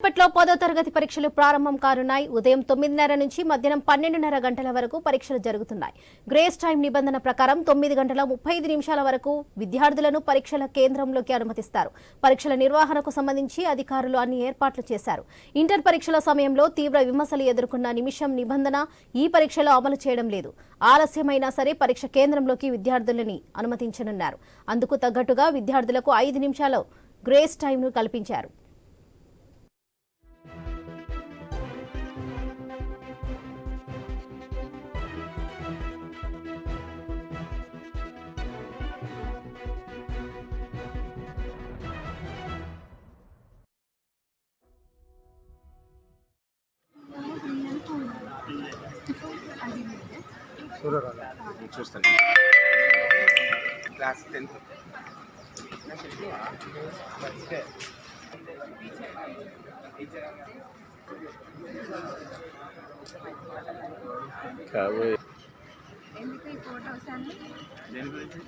ఇప్పట్లో పదో తరగతి పరీక్షలు ప్రారంభం కానున్నాయి. ఉదయం తొమ్మిదిన్నర నుంచి మధ్యాహ్నం పన్నెండున్నర గంటల వరకు పరీక్షలు జరుగుతున్నాయి. గ్రేస్ టైం నిబంధన ప్రకారం తొమ్మిది గంటల ముప్పై ఐదు నిమిషాల వరకు విద్యార్థులను పరీక్షల కేంద్రంలోకి అనుమతిస్తారు. పరీక్షల నిర్వహణకు సంబంధించి అధికారులు అన్ని ఏర్పాట్లు చేశారు. ఇంటర్ పరీక్షల సమయంలో తీవ్ర విమర్శలు ఎదుర్కొన్న నిమిషం నిబంధన ఈ పరీక్షలో అమలు చేయడం లేదు. ఆలస్యమైనా సరే పరీక్ష కేంద్రంలోకి విద్యార్థులని అనుమతించనున్నారు. అందుకు తగ్గట్టుగా విద్యార్థులకు ఐదు నిమిషాలు గ్రేస్ టైంను కల్పించారు. చూస్తాను. Class tenth. ఎందుకు ఈ ఫొటోస్ అని దేని గురించి?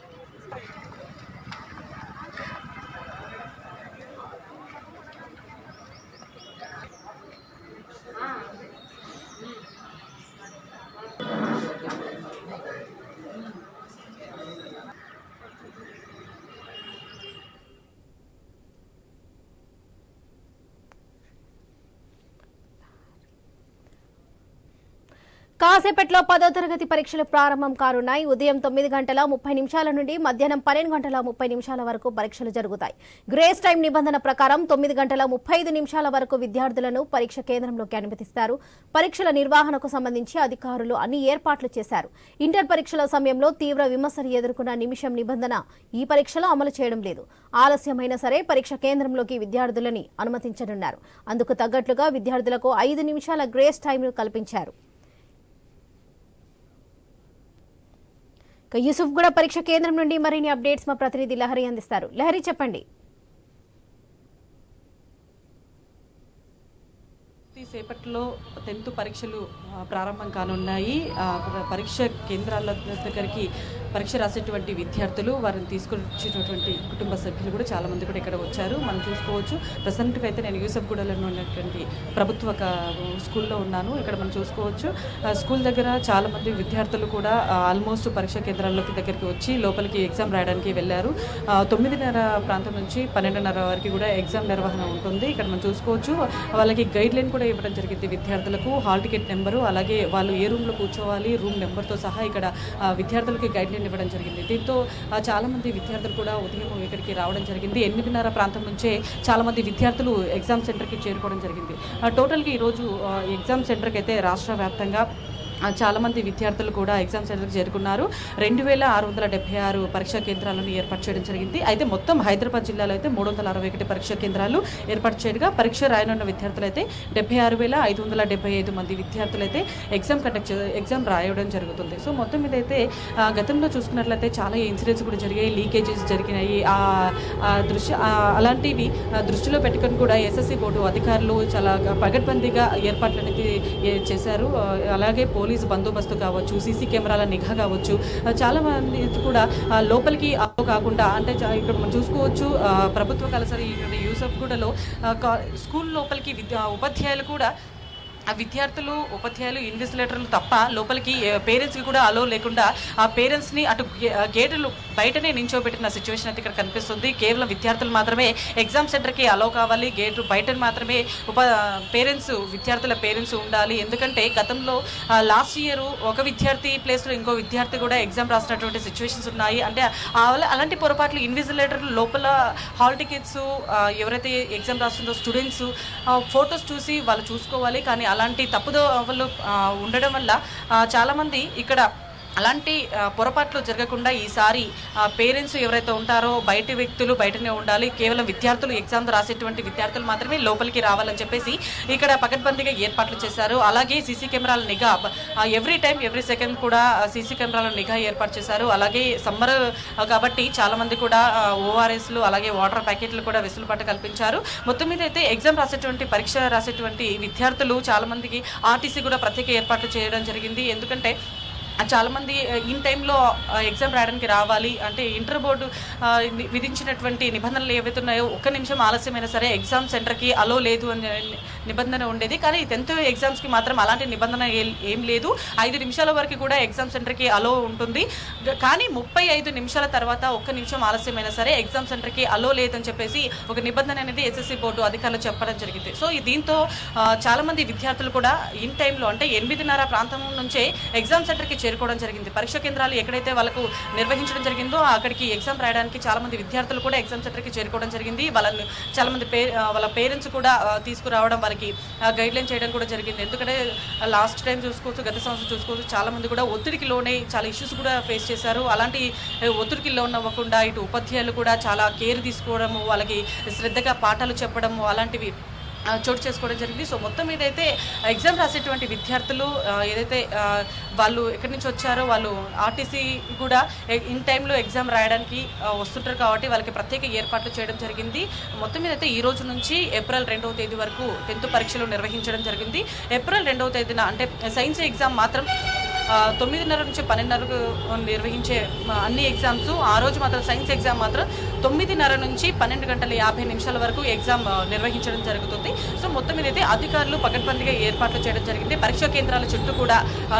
కాసేపట్లో పదో తరగతి పరీక్షలు ప్రారంభం కానున్నాయి. ఉదయం తొమ్మిది గంటల ముప్పై నిమిషాల నుండి మధ్యాహ్నం పన్నెండు గంటల ముప్పై నిమిషాల వరకు పరీక్షలు జరుగుతాయి. గ్రేస్ టైం నిబంధన ప్రకారం తొమ్మిది గంటల ముప్పై ఐదు నిమిషాల వరకు విద్యార్థులను పరీక్ష కేంద్రంలోకి అనుమతిస్తారు. పరీక్షల నిర్వహణకు సంబంధించి అధికారులు అన్ని ఏర్పాట్లు చేశారు. ఇంటర్ పరీక్షల సమయంలో తీవ్ర విమర్శలు ఎదుర్కొన్న నిమిషం నిబంధన ఈ పరీక్షలో అమలు చేయడం లేదు. ఆలస్యమైనా సరే పరీక్ష కేంద్రంలోకి విద్యార్థులని అనుమతించనున్నారు. అందుకు తగ్గట్లుగా విద్యార్థులకు ఐదు నిమిషాల గ్రేస్ టైంను కల్పించారు. యూసుఫ్ కూడా పరీక్ష కేంద్రం నుండి మరిన్ని అప్డేట్స్ మా ప్రతినిధి లహరి అందిస్తారు. లహరి చెప్పండి. సేపట్లో టెన్త్ పరీక్షలు ప్రారంభం కానున్నాయి. పరీక్ష కేంద్రాల దగ్గరికి పరీక్ష రాసేటువంటి విద్యార్థులు వారిని తీసుకొచ్చేటటువంటి కుటుంబ సభ్యులు కూడా చాలా మంది కూడా ఇక్కడ వచ్చారు. మనం చూసుకోవచ్చు. ప్రజెంట్గా అయితే నేను యూసఫ్గూడలో ఉన్నటువంటి ప్రభుత్వ స్కూల్లో ఉన్నాను. ఇక్కడ మనం చూసుకోవచ్చు. స్కూల్ దగ్గర చాలా మంది విద్యార్థులు కూడా ఆల్మోస్ట్ పరీక్ష కేంద్రాల్లోకి దగ్గరికి వచ్చి లోపలికి ఎగ్జామ్ రాయడానికి వెళ్ళారు. తొమ్మిదిన్నర ప్రాంతం నుంచి పన్నెండున్నర వరకు కూడా ఎగ్జామ్ నిర్వహణ ఉంటుంది. ఇక్కడ మనం చూసుకోవచ్చు. వాళ్ళకి గైడ్ లైన్ కూడా ఇవ్వడం జరిగింది విద్యార్థులకు. హాల్ టికెట్ నెంబరు అలాగే వాళ్ళు ఏ రూమ్లో కూర్చోవాలి రూమ్ నెంబర్తో సహా ఇక్కడ విద్యార్థులకి గైడ్లైన్ ఇవ్వడం జరిగింది. దీంతో చాలామంది చాలా మంది విద్యార్థులు కూడా ఉదయం ఇక్కడికి రావడం జరిగింది. ఎనిమిదిన్నర ప్రాంతం నుంచే చాలామంది విద్యార్థులు ఎగ్జామ్ సెంటర్కి చేరుకోవడం జరిగింది. టోటల్గా ఈరోజు ఎగ్జామ్ సెంటర్కి అయితే రాష్ట్ర వ్యాప్తంగా చాలామంది చాలా మంది విద్యార్థులు కూడా ఎగ్జామ్ సెంటర్కి చేరుకున్నారు. రెండు వేల ఆరు వందల డెబ్బై ఆరు పరీక్షా కేంద్రాలను ఏర్పాటు చేయడం జరిగింది. అయితే మొత్తం హైదరాబాద్ జిల్లాలో అయితే మూడు వందల అరవై ఒకటి పరీక్షా కేంద్రాలు ఏర్పాటు చేయగా పరీక్ష రాయనున్న విద్యార్థులు అయితే డెబ్బై ఆరు వేల ఐదు వందల డెబ్బై ఐదు మంది విద్యార్థులు అయితే ఎగ్జామ్ కండక్ట్ ఎగ్జామ్ రాయడం జరుగుతుంది. సో మొత్తం మీద అయితే గతంలో చూసుకున్నట్లయితే చాలా ఇన్సిడెంట్స్ కూడా జరిగాయి. లీకేజెస్ జరిగినాయి. ఆ దృశ్య అలాంటివి దృష్టిలో పెట్టుకొని కూడా ఎస్ఎస్సి బోర్డు అధికారులు చాలా పగడ్బందీగా ఏర్పాట్లు అనేది చేశారు. అలాగే పోలీసు బందోబస్తు కావచ్చు సీసీ కెమెరాల నిఘా కావచ్చు చాలా మంది కూడా లోపలికి కాకుండా అంటే ఇక్కడ మనం చూసుకోవచ్చు ఆ, ప్రభుత్వ కలసరి యూసఫ్ గూడలో కా- స్కూల్ లోపలికి విద్యా ఉపాధ్యాయులు కూడా ఆ విద్యార్థులు ఉపాధ్యాయులు ఇన్విజిలేటర్లు తప్ప లోపలికి పేరెంట్స్కి కూడా అలో లేకుండా ఆ పేరెంట్స్ని అటు గేటులు బయటనే నించోబెట్టిన సిచ్యువేషన్ అయితే ఇక్కడ కనిపిస్తుంది. కేవలం విద్యార్థులు మాత్రమే ఎగ్జామ్ సెంటర్కి అలో కావాలి. గేటు బయట మాత్రమే ఉప పేరెంట్స్ విద్యార్థుల పేరెంట్స్ ఉండాలి. ఎందుకంటే గతంలో లాస్ట్ ఇయర్ ఒక విద్యార్థి ప్లేస్లో ఇంకో విద్యార్థి కూడా ఎగ్జామ్ రాసినటువంటి సిచ్యువేషన్స్ ఉన్నాయి. అంటే అలాంటి పొరపాట్లు ఇన్విజిలేటర్లు లోపల హాల్ టికెట్స్ ఎవరైతే ఎగ్జామ్ రాస్తుందో స్టూడెంట్స్ ఫొటోస్ చూసి వాళ్ళు చూసుకోవాలి. కానీ అలాంటి తప్పుదోవలు ఉండడం వల్ల చాలామంది ఇక్కడ అలాంటి పొరపాట్లు జరగకుండా ఈసారి పేరెంట్స్ ఎవరైతే ఉంటారో బయటి వ్యక్తులు బయటనే ఉండాలి. కేవలం విద్యార్థులు ఎగ్జామ్ రాసేటువంటి విద్యార్థులు మాత్రమే లోపలికి రావాలని చెప్పేసి ఇక్కడ పకడ్బందీగా ఏర్పాట్లు చేశారు. అలాగే సీసీ కెమెరాల నిఘా ఎవ్రీ టైం ఎవ్రీ సెకండ్ కూడా సీసీ కెమెరాల నిఘా ఏర్పాటు చేశారు. అలాగే సమ్మర్ కాబట్టి చాలామంది కూడా ఓఆర్ఎస్లు అలాగే వాటర్ ప్యాకెట్లు కూడా వెసులుబాటు కల్పించారు. మొత్తం మీద అయితే ఎగ్జామ్ రాసేటువంటి పరీక్ష రాసేటువంటి విద్యార్థులు చాలామందికి ఆర్టీసీ కూడా ప్రత్యేక ఏర్పాట్లు చేయడం జరిగింది. ఎందుకంటే చాలా మంది ఇన్ టైంలో ఎగ్జామ్ రాయడానికి రావాలి అంటే ఇంటర్ బోర్డు విధించినటువంటి నిబంధనలు ఏవైతే ఉన్నాయో ఒక్క నిమిషం ఆలస్యమైనా సరే ఎగ్జామ్ సెంటర్కి అలో లేదు అని నిబంధన ఉండేది. కానీ టెన్త్ ఎగ్జామ్స్కి మాత్రం అలాంటి నిబంధన ఏ- ఏం లేదు. ఐదు నిమిషాల వరకు కూడా ఎగ్జామ్ సెంటర్కి అలో ఉంటుంది. కానీ ముప్పై ఐదు నిమిషాల తర్వాత ఒక్క నిమిషం ఆలస్యమైనా సరే ఎగ్జామ్ సెంటర్కి అలో లేదని చెప్పేసి ఒక నిబంధన అనేది ఎస్ఎస్సి బోర్డు అధికారులు చెప్పడం జరిగింది. సో దీంతో చాలామంది విద్యార్థులు కూడా ఇన్ టైంలో అంటే ఎనిమిదిన్నర ప్రాంతం నుంచే ఎగ్జామ్ సెంటర్కి చేరుకోవడం జరిగింది. పరీక్ష కేంద్రాలు ఎక్కడైతే వాళ్ళకు నిర్వహించడం జరిగిందో అక్కడికి ఎగ్జామ్ రాయడానికి చాలా మంది విద్యార్థులు కూడా ఎగ్జామ్ సెంటర్కి చేరుకోవడం జరిగింది. వాళ్ళని చాలా మంది పే వాళ్ళ పేరెంట్స్ కూడా తీసుకురావడం వాళ్ళకి గైడ్లైన్ చేయడం కూడా జరిగింది. ఎందుకంటే లాస్ట్ టైం చూసుకోవచ్చు గత సంవత్సరం చూసుకోవచ్చు చాలా మంది కూడా ఒత్తిడికి లోనే చాలా ఇష్యూస్ కూడా ఫేస్ చేశారు. అలాంటి ఒత్తిడికి లోన్ అవ్వకుండా ఇటు ఉపాధ్యాయులు కూడా చాలా కేర్ తీసుకోవడము వాళ్ళకి శ్రద్ధగా పాఠాలు చెప్పడము అలాంటివి చోటు చేసుకోవడం జరిగింది. సో మొత్తం మీద అయితే ఎగ్జామ్ రాసేటువంటి విద్యార్థులు ఏదైతే వాళ్ళు ఎక్కడి నుంచి వచ్చారో వాళ్ళు ఆర్టీసీ కూడా ఇన్ టైంలో ఎగ్జామ్ రాయడానికి వస్తుంటారు కాబట్టి వాళ్ళకి ప్రత్యేక ఏర్పాట్లు చేయడం జరిగింది. మొత్తం మీద అయితే ఈ రోజు నుంచి ఏప్రిల్ రెండవ తేదీ వరకు టెన్త్ పరీక్షలు నిర్వహించడం జరిగింది. ఏప్రిల్ రెండవ తేదీన అంటే సైన్స్ ఎగ్జామ్ మాత్రం తొమ్మిదిన్నర నుంచి పన్నెండున్నరకు నిర్వహించే అన్ని ఎగ్జామ్స్ ఆ రోజు మాత్రం సైన్స్ ఎగ్జామ్ మాత్రం తొమ్మిదిన్నర నుంచి పన్నెండు గంటల యాభై నిమిషాల వరకు ఎగ్జామ్ నిర్వహించడం జరుగుతుంది. సో మొత్తం మీద అయితే అధికారులు పకడ్బందీగా ఏర్పాట్లు చేయడం జరిగింది పరీక్షా కేంద్రాల చుట్టూ కూడా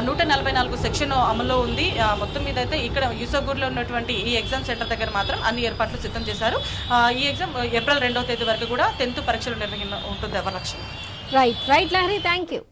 నూట నలభై నాలుగు సెక్షన్ అమల్లో ఉంది. మొత్తం మీద అయితే ఇక్కడ యూసగూర్లో ఉన్నటువంటి ఈ ఎగ్జామ్ సెంటర్ దగ్గర మాత్రం అన్ని ఏర్పాట్లు సిద్ధం చేశారు. ఈ ఎగ్జామ్ ఏప్రిల్ రెండవ తేదీ వరకు కూడా టెన్త్ పరీక్షలు నిర్వహించ ఉంటుంది ఎవరి right right Lahari thank you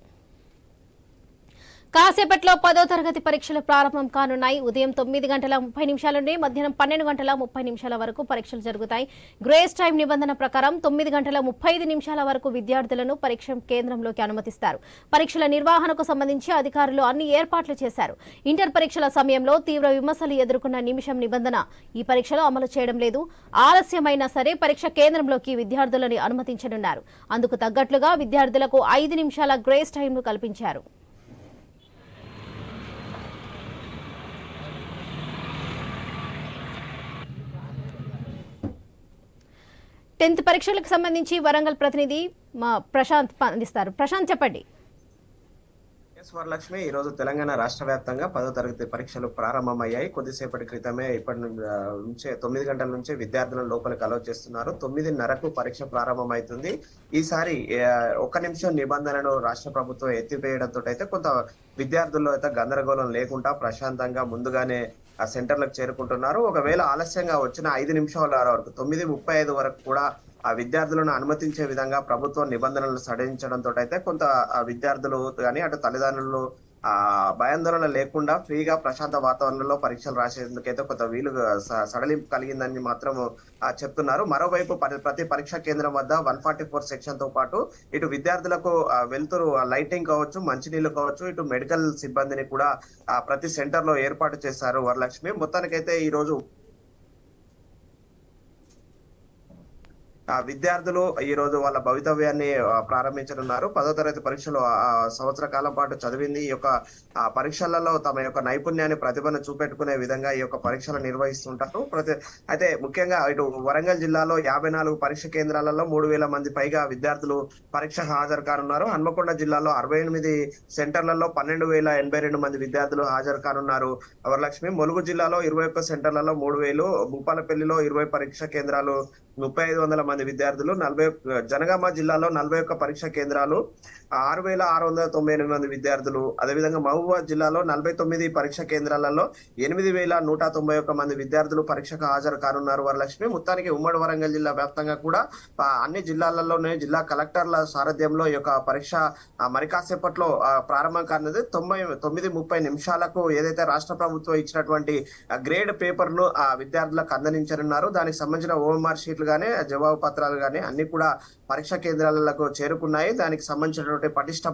కాసేపట్లో పదో తరగతి పరీక్షలు ప్రారంభం కానున్నాయి. ఉదయం తొమ్మిది గంటల ముప్పై నిమిషాల నుండి మధ్యాహ్నం పన్నెండు గంటల ముప్పై నిమిషాల వరకు పరీక్షలు జరుగుతాయి. గ్రేస్ టైం నిబంధన ప్రకారం తొమ్మిది గంటల ముప్పై ఐదు నిమిషాల వరకు విద్యార్థులను పరీక్ష కేంద్రంలోకి అనుమతిస్తారు. పరీక్షల నిర్వహణకు సంబంధించి అధికారులు అన్ని ఏర్పాట్లు చేశారు. ఇంటర్ పరీక్షల సమయంలో తీవ్ర విమర్శలు ఎదుర్కొన్న నిమిషం నిబంధన ఈ పరీక్షలో అమలు చేయడం లేదు. ఆలస్యమైనా సరే పరీక్ష కేంద్రంలోకి విద్యార్థులను అనుమతించనున్నారు. అందుకు తగ్గట్లుగా విద్యార్థులకు ఐదు నిమిషాల గ్రేస్ టైంను కల్పించారు. టెన్త్ పరీక్షలకు సంబంధించి వరంగల్ ప్రతినిధి మా ప్రశాంత్ అందిస్తారు. ప్రశాంత్ చెప్పండి. ఎస్ వరలక్ష్మి ఈ రోజు తెలంగాణ రాష్ట్ర వ్యాప్తంగా పదో తరగతి పరీక్షలు ప్రారంభమయ్యాయి. కొద్దిసేపటి క్రితమే ఇప్పటి నుంచే తొమ్మిది గంటల నుంచే విద్యార్థులను లోపలికి అలౌ చేస్తున్నారు. తొమ్మిదిన్నరకు పరీక్ష ప్రారంభమవుతుంది. ఈసారి ఒక నిమిషం నిబంధనను రాష్ట్ర ప్రభుత్వం ఎత్తివేయడంతో అయితే కొంత విద్యార్థుల్లో అయితే గందరగోళం లేకుండా ప్రశాంతంగా ముందుగానే ఆ సెంటర్లకు చేరుకుంటున్నారు. ఒకవేళ ఆలస్యంగా వచ్చిన ఐదు నిమిషాల వరకు తొమ్మిది ముప్పై ఐదు వరకు కూడా ఆ విద్యార్థులను అనుమతించే విధంగా ప్రభుత్వం నిబంధనలు సడలించడంతో అయితే కొంత విద్యార్థులు కానీ అటు తల్లిదండ్రులు ఆ భయాందోళన లేకుండా ఫ్రీగా ప్రశాంత వాతావరణంలో పరీక్షలు రాసేందుకైతే కొంత వీలు స- సడలింపు కలిగిందని మాత్రం చెప్తున్నారు. మరోవైపు ప్రతి పరీక్షా కేంద్రం వద్ద వన్ ఫార్టీ ఫోర్ సెక్షన్తో పాటు ఇటు విద్యార్థులకు వెళ్తురు వెలుతురు లైటింగ్ కావచ్చు మంచినీళ్ళు కావచ్చు ఇటు మెడికల్ సిబ్బందిని కూడా ప్రతి సెంటర్లో ఏర్పాటు చేశారు వరలక్ష్మి. మొత్తానికైతే ఈ రోజు విద్యార్థులు ఈ రోజు వాళ్ళ భవితవ్యాన్ని ప్రారంభించనున్నారు. పదో తరగతి పరీక్షలు ఆ సంవత్సర కాలం పాటు చదివింది. ఈ యొక్క పరీక్షలలో తమ యొక్క నైపుణ్యాన్ని ప్రతిభను చూపెట్టుకునే విధంగా ఈ యొక్క పరీక్షలు నిర్వహిస్తుంటారు. ప్రతి అయితే ముఖ్యంగా ఇటు వరంగల్ జిల్లాలో యాభై నాలుగు పరీక్ష కేంద్రాలలో మూడు వేల మంది పైగా విద్యార్థులు పరీక్షకు హాజరు కానున్నారు. హన్మకొండ జిల్లాలో అరవై ఎనిమిది సెంటర్లలో పన్నెండు వేల ఎనభై రెండు మంది విద్యార్థులు హాజరు కానున్నారు. వరలక్ష్మి ములుగు జిల్లాలో ఇరవై ఒక్క సెంటర్లలో మూడు వేలు భూపాలపల్లిలో ఇరవై పరీక్ష కేంద్రాలు ముప్పై ఐదు వందల మంది విద్యార్థులు నలభై జనగామ జిల్లాలో నలభై ఒక్క పరీక్ష కేంద్రాలు ఆరు వేల ఆరు వందల తొంభై ఎనిమిది మంది విద్యార్థులు అదేవిధంగా మహబూబాద్ జిల్లాలో నలభై తొమ్మిది పరీక్ష కేంద్రాలలో ఎనిమిది వేల నూట తొంభై ఒక్క మంది విద్యార్థులు పరీక్షకు హాజరు కానున్నారు వరలక్ష్మి. మొత్తానికి ఉమ్మడి వరంగల్ జిల్లా వ్యాప్తంగా కూడా అన్ని జిల్లాలలోనే జిల్లా కలెక్టర్ల సారథ్యంలో ఈ యొక్క పరీక్ష మరికాసేపట్లో మరి కాసేపట్లో ప్రారంభం కానున్నది. తొంభై తొమ్మిది ముప్పై నిమిషాలకు ఏదైతే రాష్ట్ర ప్రభుత్వం ఇచ్చినటువంటి గ్రేడ్ పేపర్ను ఆ విద్యార్థులకు అందించనున్నారు. దానికి సంబంధించిన ఓఎంఆర్ షీట్లు గానీ జవాబు పత్రాలు కానీ అన్ని కూడా పరీక్షా కేంద్రాలకు చేరుకున్నాయి. దానికి సంబంధించినటువంటి పటిష్ట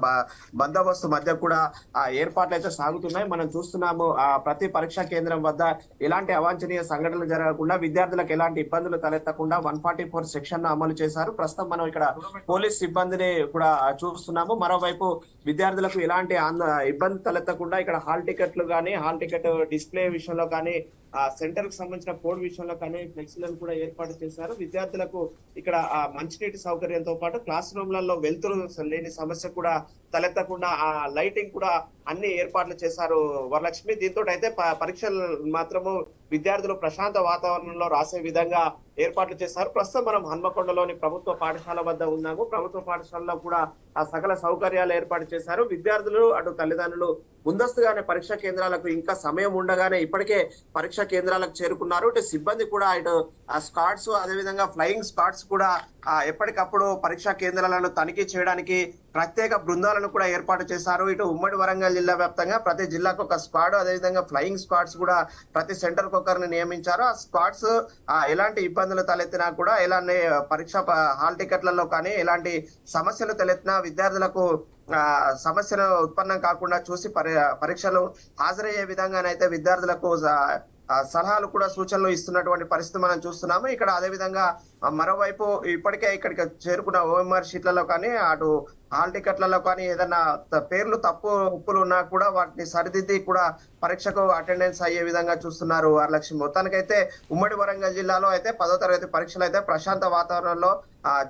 బందోబస్తు మధ్య కూడా ఆ ఏర్పాట్లు అయితే సాగుతున్నాయి. మనం చూస్తున్నాము ఆ ప్రతి పరీక్షా కేంద్రం వద్ద ఎలాంటి అవాంఛనీయ సంఘటనలు జరగకుండా విద్యార్థులకు ఎలాంటి ఇబ్బందులు తలెత్తకుండా వన్ ఫార్టీ ఫోర్ సెక్షన్ అమలు చేశారు. ప్రస్తుతం మనం ఇక్కడ పోలీస్ సిబ్బందిని కూడా చూస్తున్నాము. మరోవైపు విద్యార్థులకు ఎలాంటి ఇబ్బంది తలెత్తకుండా ఇక్కడ హాల్ టికెట్లు కానీ హాల్ టికెట్ డిస్ప్లే విషయంలో కానీ ఆ సెంటర్కు సంబంధించిన కోడ్ విషయంలో కానీ ఫ్లెక్సీలను కూడా ఏర్పాటు చేశారు. విద్యార్థులకు ఇక్కడ ఆ మంచినీటి సౌకర్యంతో పాటు క్లాస్ రూమ్లలో వెలుతురు లేని సమస్య కూడా తలెత్తకుండా ఆ లైటింగ్ కూడా అన్ని ఏర్పాట్లు చేశారు వరలక్ష్మి. దీంతో అయితే పరీక్షలు మాత్రము విద్యార్థులు ప్రశాంత వాతావరణంలో రాసే విధంగా ఏర్పాట్లు చేశారు. ప్రస్తుతం మనం హన్మకొండలోని ప్రభుత్వ పాఠశాల వద్ద ఉన్నాము. ప్రభుత్వ పాఠశాలలో కూడా ఆ సకల సౌకర్యాలు ఏర్పాటు చేశారు. విద్యార్థులు అటు తల్లిదండ్రులు ముందస్తుగానే పరీక్షా కేంద్రాలకు ఇంకా సమయం ఉండగానే ఇప్పటికే పరీక్షా కేంద్రాలకు చేరుకున్నారు. ఇటు సిబ్బంది కూడా ఇటు ఆ స్కాట్స్ అదేవిధంగా ఫ్లయింగ్ స్కాట్స్ కూడా ఎప్పటికప్పుడు పరీక్షా కేంద్రాలను తనిఖీ చేయడానికి ప్రత్యేక బృందాలను కూడా ఏర్పాటు చేశారు. ఇటు ఉమ్మడి వరంగల్ జిల్లా వ్యాప్తంగా ప్రతి జిల్లాకు ఒక స్క్వాడ్ అదేవిధంగా ఫ్లయింగ్ స్క్వాడ్స్ కూడా ప్రతి సెంటర్ ఒకరిని నియమించారు. ఆ స్క్వాడ్స్ ఎలాంటి ఇబ్బందులు తలెత్తినా కూడా ఎలాంటి పరీక్ష హాల్ టికెట్లలో కానీ ఎలాంటి సమస్యలు తలెత్తినా విద్యార్థులకు ఆ, సమస్యలు ఉత్పన్నం కాకుండా చూసి పరీక్షలు హాజరయ్యే విధంగానైతే విద్యార్థులకు సలహాలు కూడా సూచనలు ఇస్తున్నటువంటి పరిస్థితి మనం చూస్తున్నాము. ఇక్కడ అదే విధంగా మరోవైపు ఇప్పటికే ఇక్కడికి చేరుకున్న ఓఎంఆర్ షీట్లలో కానీ అటు హాల్ టికెట్లలో కానీ ఏదైనా పేర్లు తప్పు ఉప్పులు ఉన్నా కూడా వాటిని సరిదిద్ది కూడా పరీక్షకు అటెండెన్స్ అయ్యే విధంగా చూస్తున్నారు వరలక్ష్మి. మొత్తానికైతే ఉమ్మడి వరంగల్ జిల్లాలో అయితే పదో తరగతి పరీక్షలు అయితే ప్రశాంత వాతావరణంలో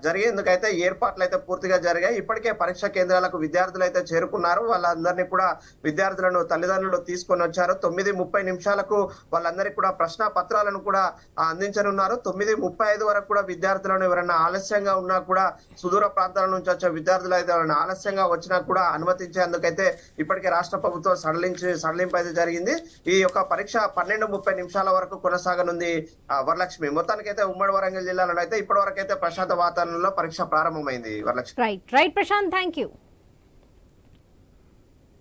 జరిగేందుకైతే ఏర్పాట్లు అయితే పూర్తిగా జరిగాయి ఇప్పటికే పరీక్ష కేంద్రాలకు విద్యార్థులు అయితే చేరుకున్నారు. వాళ్ళందరినీ కూడా విద్యార్థులను తల్లిదండ్రులు తీసుకొని వచ్చారు. తొమ్మిది ముప్పై నిమిషాలకు వాళ్ళందరికీ కూడా ప్రశ్న పత్రాలను కూడా అందించనున్నారు. తొమ్మిది ముప్పై ఐదు వరకు కూడా విద్యార్థులను ఎవరైనా ఆలస్యంగా ఉన్నా కూడా సుదూర ప్రాంతాల నుంచి వచ్చే విద్యార్థులు అయితే ఎవరైనా ఆలస్యంగా వచ్చినా కూడా అనుమతించేందుకైతే ఇప్పటికే రాష్ట్ర ప్రభుత్వం సడలించి సడలింపు అయితే జరిగింది. ఈ యొక్క పరీక్ష పన్నెండు ముప్పై నిమిషాల వరకు కొనసాగనుంది ఆ, వరలక్ష్మి. మొత్తానికైతే ఉమ్మడి వరంగల్ జిల్లాలో అయితే ఇప్పటి వరకు అయితే ప్రశాంత వాతావరణంలో పరీక్ష ప్రారంభమైంది Varalakshmi. Right right Prashanth thank you